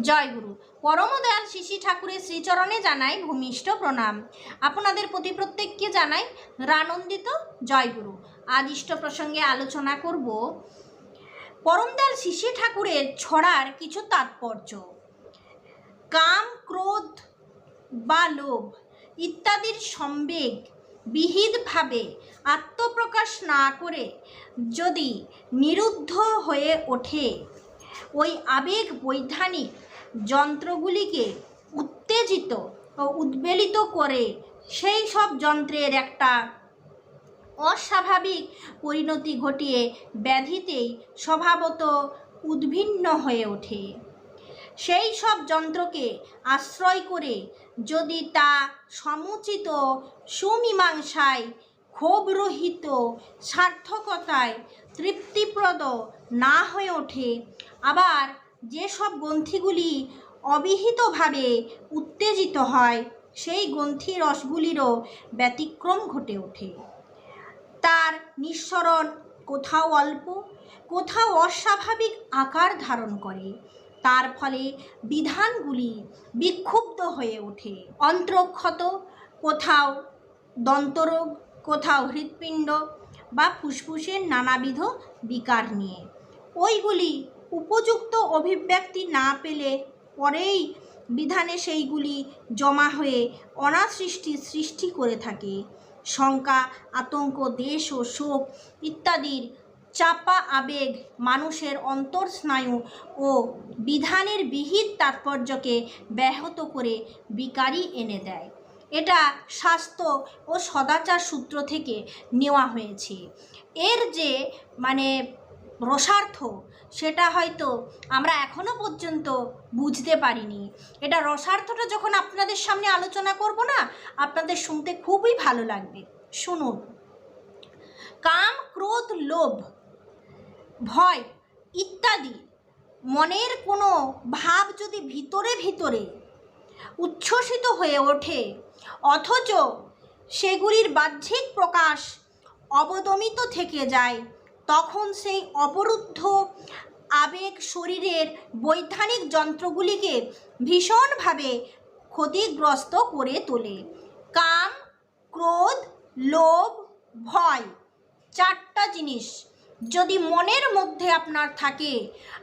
জয়গুরু পরমদয়াল শিশি ঠাকুরের শ্রীচরণে জানাই ভূমিষ্ঠ প্রণাম। আপনাদের প্রতি প্রত্যেককে জানাই রানন্দিত জয়গুরু আজ ইষ্ট প্রসঙ্গে আলোচনা করব। পরমদয়াল শিশি ঠাকুরের ছড়ার কিছু তাৎপর্য। কাম, ক্রোধ বা লোভ ইত্যাদির সম্বেগ বিহিতভাবে আত্মপ্রকাশ না করে যদি নিরুদ্ধ হয়ে ওঠে ওই আবেগ বৈধানিক যন্ত্রগুলিকে উত্তেজিত ও উদ্বেলিত করে। সেই সব যন্ত্রের একটা অস্বাভাবিক পরিণতি ঘটিয়ে ব্যাধিতেই স্বভাবত উদ্ভিন্ন হয়ে ওঠে। সেই সব যন্ত্রকে আশ্রয় করে যদি তা সমুচিত সুমীমাংসায় ক্ষোভরহিত সার্থকতায় তৃপ্তিপ্রদ না হয়ে ওঠে আবার যেসব গ্রন্থিগুলি অবিহিতভাবে উত্তেজিত হয়, সেই গ্রন্থি রসগুলিরও ব্যতিক্রম ঘটে ওঠে। তার নিঃসরণ কোথাও অল্প, কোথাও অস্বাভাবিক আকার ধারণ করে। তার ফলে বিধানগুলি বিক্ষুব্ধ হয়ে ওঠে। অন্ত্রক্ষত, কোথাও দন্তরোগ, কোথাও হৃৎপিণ্ড বা ফুসফুসের নানাবিধ বিকার নিয়ে। ওইগুলি উপযুক্ত অভিব্যক্তি না পেলে পরেই বিধানে সেইগুলি জমা হয়ে অনাসৃষ্টি সৃষ্টি করে থাকে। শঙ্কা, আতঙ্ক, দেশ ও শোক ইত্যাদির চাপা আবেগ মানুষের অন্তর্স্নায়ু ও বিধানের বিহিত তাৎপর্যকে ব্যাহত করে বিকারি এনে দেয়। এটা স্বাস্থ্য ও সদাচার সূত্র থেকে নেওয়া হয়েছে। এর যে মানে রসার্থ। সেটা হয়তো আমরা এখনও পর্যন্ত বুঝতে পারিনি। এটা রসার্থটা যখন আপনাদের সামনে আলোচনা করব না, আপনাদের শুনতে খুবই ভালো লাগবে। শুনুন। কাম, ক্রোধ, লোভ, ভয় ইত্যাদি। মনের কোনো ভাব যদি ভিতরে ভিতরে উচ্ছ্বসিত হয়ে ওঠে, অথচ সেগুলির বাহ্যিক প্রকাশ অবদমিত থেকে যায় তখন সেই অবরুদ্ধ আবেগ শরীরের বৈধানিক যন্ত্রগুলিকে ভীষণভাবে ক্ষতিগ্রস্ত করে তোলে। কাম, ক্রোধ, লোভ, ভয় চারটা জিনিস যদি মনের মধ্যে আপনার থাকে,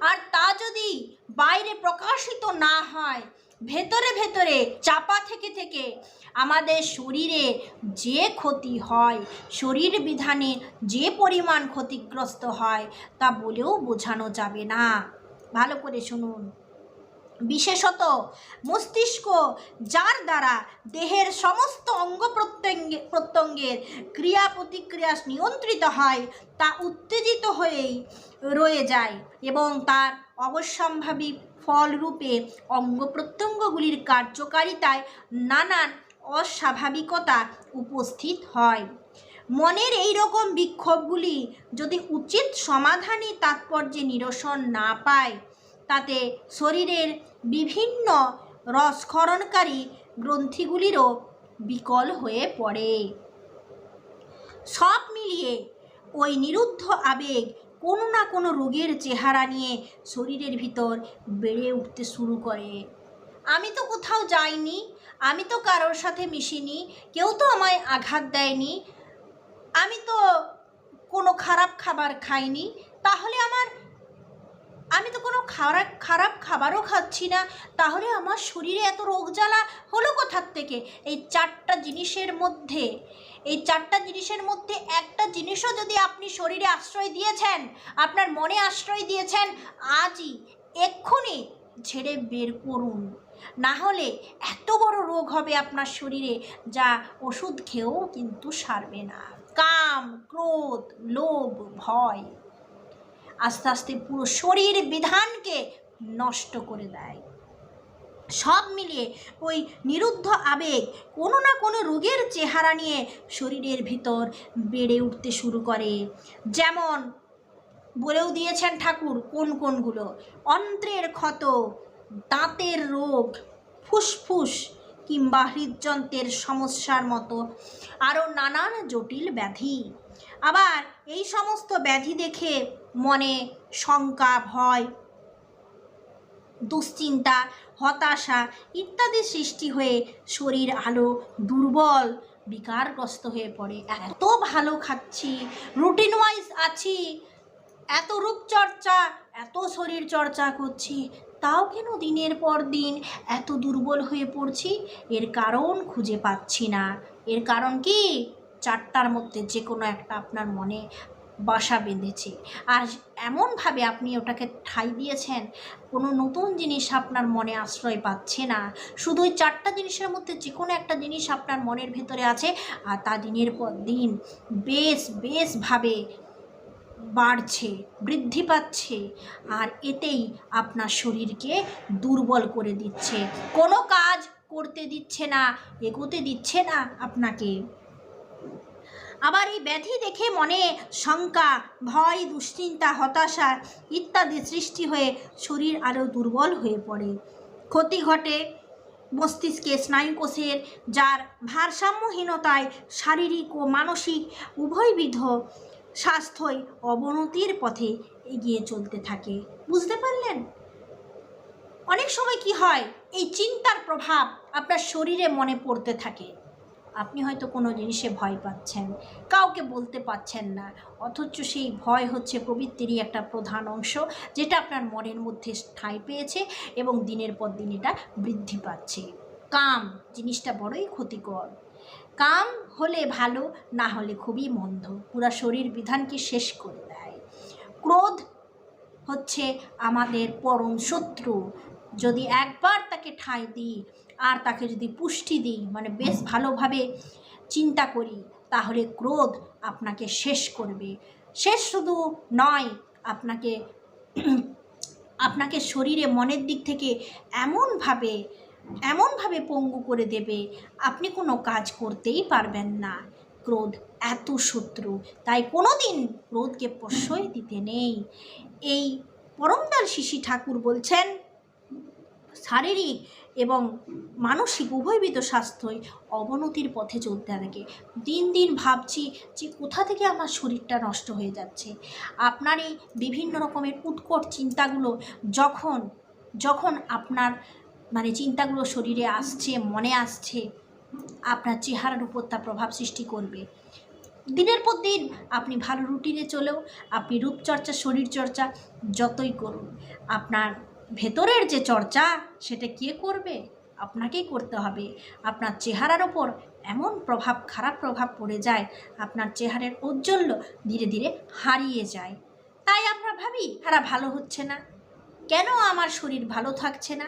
আর তা যদি বাইরে প্রকাশিত না হয় ভেতরে ভেতরে, চাপা থেকে থেকে আমাদের শরীরে যে ক্ষতি হয়, শরীর বিধানে যে পরিমাণ ক্ষতিগ্রস্ত হয়, তা বলেও বোঝানো যাবে না। ভালো করে শুনুন। বিশেষত মস্তিষ্ক, যার দ্বারা দেহের সমস্ত অঙ্গ প্রত্যঙ্গে, প্রত্যঙ্গের ক্রিয়া প্রতিক্রিয়া নিয়ন্ত্রিত হয়, তা উত্তেজিত হয়েই রয়ে যায় এবং তার অবশ্যম্ভাবী ফলরূপে অঙ্গ প্রত্যঙ্গগুলির কার্যকারিতায় নানান অস্বাভাবিকতা উপস্থিত হয়। মনের এই রকম বিক্ষোভগুলি যদি উচিত সমাধানী তাৎপর্যে নিরসন না পায়, তাতে শরীরের বিভিন্ন রসক্ষরণকারী গ্রন্থিগুলিরও বিকল হয়ে পড়ে। সব মিলিয়ে ওই নিরুদ্ধ আবেগ কোনো না কোনো রোগের চেহারা নিয়ে শরীরের ভিতর বেড়ে উঠতে শুরু করে। আমি তো কোথাও যাইনি, আমি তো কারোর সাথে মিশিনি, কেউ তো আমায় আঘাত দেয়নি, আমি তো কোনো খারাপ খাবার খাইনি, তাহলে আমার আমি তো কোনো খারাপ খারাপ খাবারও খাচ্ছি না। তাহলে আমার শরীরে এত রোগ জ্বালা হলো কোথার থেকে? এই চারটা জিনিসের মধ্যে, এই চারটা জিনিসের মধ্যে একটা জিনিসও যদি আপনি শরীরে আশ্রয় দিয়েছেন, আপনার মনে আশ্রয় দিয়েছেন, আজই, এক্ষুনি ঝেড়ে বের করুন। না হলে এত বড় রোগ হবে আপনার শরীরে, যা ওষুধ খেয়েও কিন্তু সারবে না। কাম, ক্রোধ, লোভ, ভয়। আস্তে আস্তে পুরো শরীর বিধানকে নষ্ট করে দেয়। সব মিলিয়ে ওই নিরুদ্ধ আবেগ কোনো না কোনো রোগের চেহারা নিয়ে শরীরের ভিতর বেড়ে উঠতে শুরু করে। যেমন বলেও দিয়েছেন ঠাকুর কোন কোনগুলো? অন্ত্রের ক্ষত, দাঁতের রোগ, ফুসফুস কিংবা হৃদযন্ত্রের সমস্যার মতো। আরও নানান জটিল ব্যাধি। আবার এই সমস্ত ব্যাধি দেখে মনে শঙ্কা, ভয়, দুশ্চিন্তা, হতাশা ইত্যাদি সৃষ্টি হয়ে শরীর আলো দুর্বল, বিকারগ্রস্ত হয়ে পড়ে। এত ভালো খাচ্ছি রুটিন ওয়াইজ আছি, এত রূপচর্চা, এত শরীর চর্চা করছি, তাও কেন দিনের পর দিন এত দুর্বল হয়ে পড়ছি? এর কারণ খুঁজে পাচ্ছি না। এর কারণ কি? চারটার মধ্যে যে কোনো একটা আপনার মনে বাসা বেঁধেছে। আর এমনভাবে আপনি ওটাকে ঠাই দিয়েছেন, কোনো নতুন জিনিস আপনার মনে আশ্রয় পাচ্ছে না। শুধু ওই চারটা জিনিসের মধ্যে যে কোনো একটা জিনিস আপনার মনের ভেতরে আছে, আর তা দিনের পর দিন বেশ, বেশভাবে বাড়ছে, বৃদ্ধি পাচ্ছে, আর এতেই আপনার শরীরকে দুর্বল করে দিচ্ছে। কোনো কাজ করতে দিচ্ছে না, এগোতে দিচ্ছে না আপনাকে। আবার এই ব্যাধি দেখে মনে শঙ্কা, ভয়, দুশ্চিন্তা, হতাশা ইত্যাদি সৃষ্টি হয়ে শরীর আরও দুর্বল হয়ে পড়ে। ক্ষতি ঘটে মস্তিষ্কে স্নায়ুকোষের, যার ভারসাম্যহীনতায় শারীরিক ও মানসিক উভয়বিধ স্বাস্থ্যই অবনতির পথে এগিয়ে চলতে থাকে। বুঝতে পারলেন? অনেক সময় কি হয়, এই চিন্তার প্রভাব আপনার শরীরে মনে পড়তে থাকে। আপনি হয়তো কোনো জিনিসে ভয় পাচ্ছেন, কাউকে বলতে পাচ্ছেন না, অথচ সেই ভয় হচ্ছে প্রবৃত্তিরই একটা প্রধান অংশ, যেটা আপনার মনের মধ্যে ঠাঁই পেয়েছে এবং দিনের পর দিন এটা বৃদ্ধি পাচ্ছে। কাম জিনিসটা বড়ই ক্ষতিকর। কাম হলে ভালো, না হলে খুবই মন্দ। পুরা শরীর বিধানকে শেষ করে দেয়। ক্রোধ হচ্ছে আমাদের পরম শত্রু। যদি একবার তাকে ঠাঁই দিই আর তাকে যদি পুষ্টি দিই মানে বেশ ভালোভাবে চিন্তা করি, তাহলে ক্রোধ আপনাকে শেষ করবে। শেষ শুধু নয়, আপনাকে আপনাকে শরীরে মনের দিক থেকে এমনভাবে এমনভাবে পঙ্গু করে দেবে, আপনি কোনো কাজ করতেই পারবেন না। ক্রোধ এত শত্রু, তাই কোনো দিন ক্রোধকে প্রশ্রয় দিতে নেই। এই পরমদাল শিশি ঠাকুর বলছেন শারীরিক এবং মানসিক উভয়বিধ স্বাস্থ্যই অবনতির পথে চলতে থাকে। দিন দিন ভাবছি যে কোথা থেকে আমার শরীরটা নষ্ট হয়ে যাচ্ছে। আপনার এই বিভিন্ন রকমের উৎকট চিন্তাগুলো যখন যখন আপনার মানে চিন্তাগুলো শরীরে আসছে, মনে আসছে, আপনার চেহারার উপর তা প্রভাব সৃষ্টি করবে। দিনের পর দিন আপনি ভালো রুটিনে চলেও, আপনি রূপচর্চা, শরীরচর্চা যতই করুন, আপনার ভেতরের যে চর্চা, সেটা কে করবে? আপনাকেই করতে হবে। আপনার চেহারার ওপর এমন প্রভাব, খারাপ প্রভাব পড়ে যায়, আপনার চেহারার ঔজ্জ্বল্য ধীরে ধীরে হারিয়ে যায়। তাই আমরা ভাবি তারা ভালো হচ্ছে না। কেন আমার শরীর ভালো থাকছে না?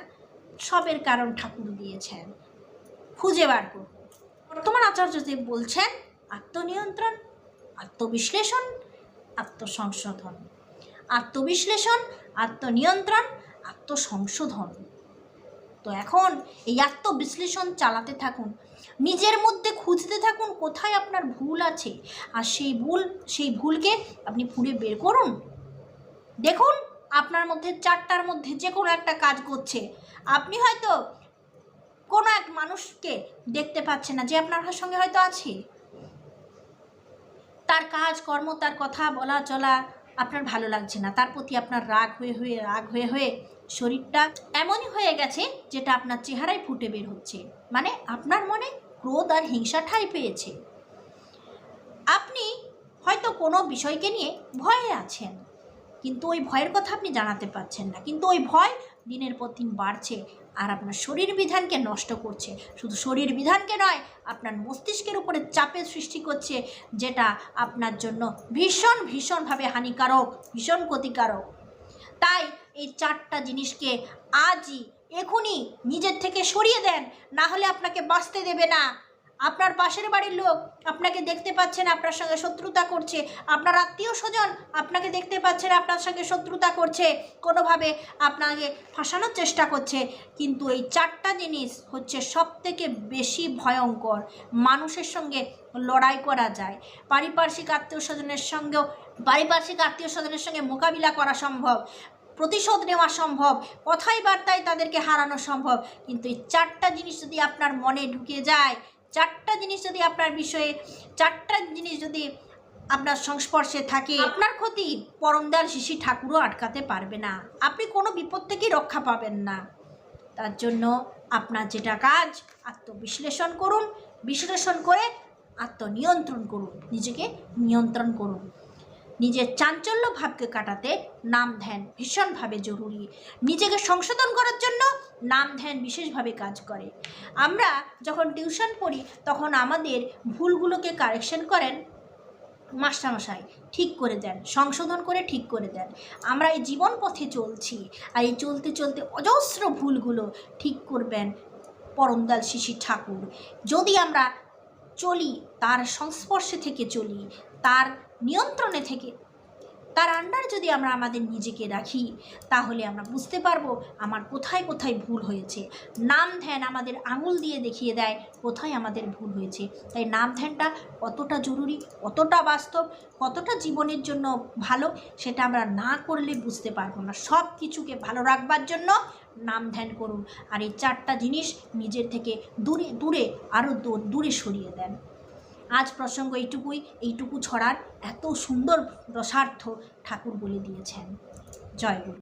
সবের কারণ ঠাকুর দিয়েছেন। খুঁজে বার করুন। বর্তমান আচার্যদেব বলছেন, আত্মনিয়ন্ত্রণ, আত্মবিশ্লেষণ, আত্মসংশোধন। আত্মবিশ্লেষণ, আত্মনিয়ন্ত্রণ আত্মসংশোধন। তো এখন এই আত্মবিশ্লেষণ চালাতে থাকুন। নিজের মধ্যে খুঁজতে থাকুন কোথায় আপনার ভুল আছে। আর সেই ভুল, সেই ভুলকে আপনি ফুড়ে বের করুন। দেখুন, আপনার মধ্যে, চারটার মধ্যে যে কোনো একটা কাজ করছে। আপনি হয়তো কোনো এক মানুষকে দেখতে পাচ্ছেন না যে আপনার সঙ্গে হয়তো আছে। তার কাজ, কর্ম, তার কথা বলা, চলা আপনার ভালো লাগছে না। তার প্রতি আপনার রাগ হয়ে হয়ে, রাগ হয়ে হয়ে শরীরটা এমনই হয়ে গেছে যেটা আপনার চেহারায় ফুটে বের হচ্ছে। মানে আপনার মনে ক্রোধ আর হিংসা ঠাই পেয়েছে। আপনি হয়তো কোনো বিষয়কে নিয়ে ভয়ে আছেন, কিন্তু ওই ভয়ের কথা আপনি জানাতে পারছেন না। কিন্তু ওই ভয় দিনের পর দিন বাড়ছে। আর আপনার শরীর বিধানকে নষ্ট করছে। শুধু শরীর বিধানকে নয়, আপনার মস্তিষ্কের উপরে চাপের সৃষ্টি করছে, যেটা আপনার জন্য ভীষণ, ভীষণভাবে হানিকারক, ভীষণ ক্ষতিকারক। তাই এই চারটা জিনিসকে আজই, এখনই নিজের থেকে সরিয়ে দেন, না হলে আপনাকে বাঁচতে দেবে না। আপনার পাশের বাড়ির লোক আপনাকে দেখতে পাচ্ছেন আপনার সঙ্গে শত্রুতা করছে। আপনার আত্মীয় স্বজন আপনাকে দেখতে পাচ্ছেন আপনার সঙ্গে শত্রুতা করছে। কোনোভাবে আপনাকে ফাঁসানোর চেষ্টা করছে। কিন্তু এই চারটা জিনিস হচ্ছে সব থেকে বেশি ভয়ঙ্কর। মানুষের সঙ্গে লড়াই করা যায়। পারিপার্শ্বিক আত্মীয় স্বজনের সঙ্গেও, পারিপার্শ্বিক আত্মীয় স্বজনের সঙ্গে মোকাবিলা করা সম্ভব। প্রতিশোধ নেওয়া সম্ভব। কথাই বার্তায় তাদেরকে হারানো সম্ভব। কিন্তু এই চারটা জিনিস যদি আপনার মনে ঢুকে যায় চারটা জিনিস যদি আপনার বিষয়ে, চারটা জিনিস যদি আপনার সংস্পর্শে থাকে, আপনার ক্ষতি পরমদার শিশি ঠাকুরও আটকাতে পারবে না। আপনি কোনো বিপদ থেকেই রক্ষা পাবেন না। তার জন্য আপনার যেটা কাজ, আত্মবিশ্লেষণ করুন, বিশ্লেষণ করে আত্মনিয়ন্ত্রণ করুন, নিজেকে নিয়ন্ত্রণ করুন। নিজের চাঞ্চল্য ভাবকে কাটাতে নাম ধ্যান ভীষণভাবে জরুরি। নিজেকে সংশোধন করার জন্য নাম ধ্যান বিশেষভাবে কাজ করে। আমরা যখন টিউশন পড়ি, তখন আমাদের ভুলগুলোকে কারেকশন করেন মাস্টারমশাই, ঠিক করে দেন, সংশোধন করে ঠিক করে দেন। আমরা এই জীবন পথে চলছি আর এই চলতে চলতে অজস্র ভুলগুলো ঠিক করবেন পরমদাল শিশি ঠাকুর। যদি আমরা চলি, তার সংস্পর্শে থেকে চলি তার নিয়ন্ত্রণে থেকে। তার আন্ডার যদি আমরা আমাদের নিজেকে রাখি, তাহলে আমরা বুঝতে পারব আমার কোথায় কোথায় ভুল হয়েছে। নাম ধ্যান আমাদের আঙুল দিয়ে দেখিয়ে দেয় কোথায় আমাদের ভুল হয়েছে। তাই নাম ধ্যানটা কতটা জরুরি, কতটা বাস্তব, কতটা জীবনের জন্য ভালো, সেটা আমরা না করলে বুঝতে পারব না। সব কিছুকে ভালো রাখবার জন্য নাম ধ্যান করুন। আর এই চারটা জিনিস নিজের থেকে দূরে দূরে আরও দূরে সরিয়ে দেন। আজ প্রসঙ্গ এইটুকুই এইটুকু ছড়ার এত সুন্দর রসার্থ ঠাকুর বলে দিয়েছেন। জয় গুরু।